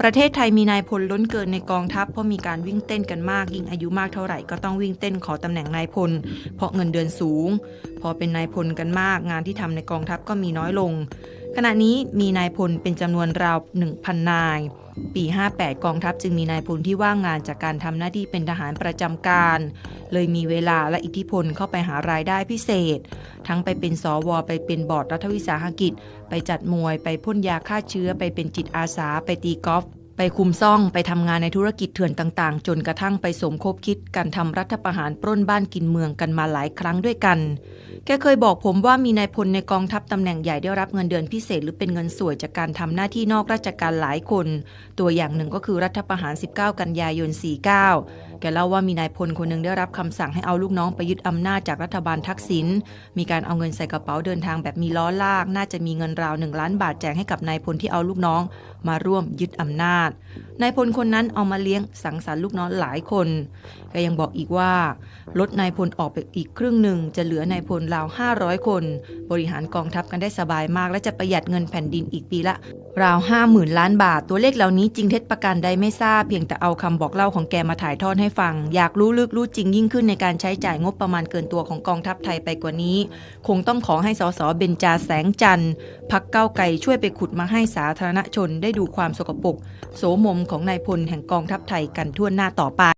ประเทศไทยมีนายพลล้นเกินในกองทัพเพราะมีการวิ่งเต้นกันมาก ยิ่งอายุมากเท่าไหร่ก็ต้องวิ่งเต้นขอตำแหน่งนายพล เพราะเงินเดือนสูง พอเป็นนายพลกันมาก งานที่ทำในกองทัพก็มีน้อยลง ขณะนี้มีนายพลเป็นจำนวนราว 1,000 นาย ปี 58 กองทัพจึงมีนายพลที่ว่างงานจากการทำหน้าที่เป็นทหารประจำการ เลยมีเวลาและอิทธิพลเข้าไปหารายได้พิเศษ ทั้งไปเป็นสวไปเป็นบอร์ดรัฐวิสาหกิจ ไปจัดมวยไปพ่นยาฆ่าเชื้อไปเป็นจิตอาสาไปตีกอล์ฟ ไปคุมซ่องไปทำงานในธุรกิจเถื่อนต่างๆ จนกระทั่งไปสมคบคิดการทำรัฐประหารปล้นบ้านกินเมืองกันมาหลายครั้งด้วยกัน แกเคยบอกผมว่ามีนายพลในกองทัพตำแหน่งใหญ่ได้รับเงินเดือนพิเศษหรือเป็นเงินสวยจากการทำหน้าที่นอกราชการหลายคน ตัวอย่างหนึ่งก็คือรัฐประหาร 19 กันยายน 49แกเล่าว่ามีนายพลคนหนึ่งได้รับคำสั่งให้เอาลูกน้องไปยึดอำนาจจากรัฐบาลทักษิณ มีการเอาเงินใส่กระเป๋าเดินทางแบบมีล้อลาก น่าจะมีเงินราวหนึ่งล้านบาทแจกให้กับนายพลที่เอาลูกน้อง มาร่วมยึดอำนาจ นายพลคนนั้นเอามาเลี้ยงสังสรรค์ลูกน้องหลายคน แกยังบอกอีกว่า ลดนายพลออกไปอีกครึ่งหนึ่งจะเหลือนายพลราว500 คน บริหารกองทัพกันได้สบายมาก และจะประหยัดเงินแผ่นดินอีกปีละ ราว 50,000 ล้านบาท ตัวเลขเหล่านี้จริงเท็จประการใดไม่ทราบเพียงแต่เอาคำบอกเล่าของแกมาถ่ายทอดให้ฟัง อยากรู้ลึกรู้จริงยิ่งขึ้นในการใช้จ่ายงบประมาณเกินตัวของกองทัพไทยไปกว่านี้ คงต้องขอให้สสเบญจาแสงจันทร์พักเก้าไกลช่วยไปขุดมาให้สาธารณชนได้ดูความสกปรกโสมมของนายพลแห่งกองทัพไทยกันทั่วหน้าต่อไป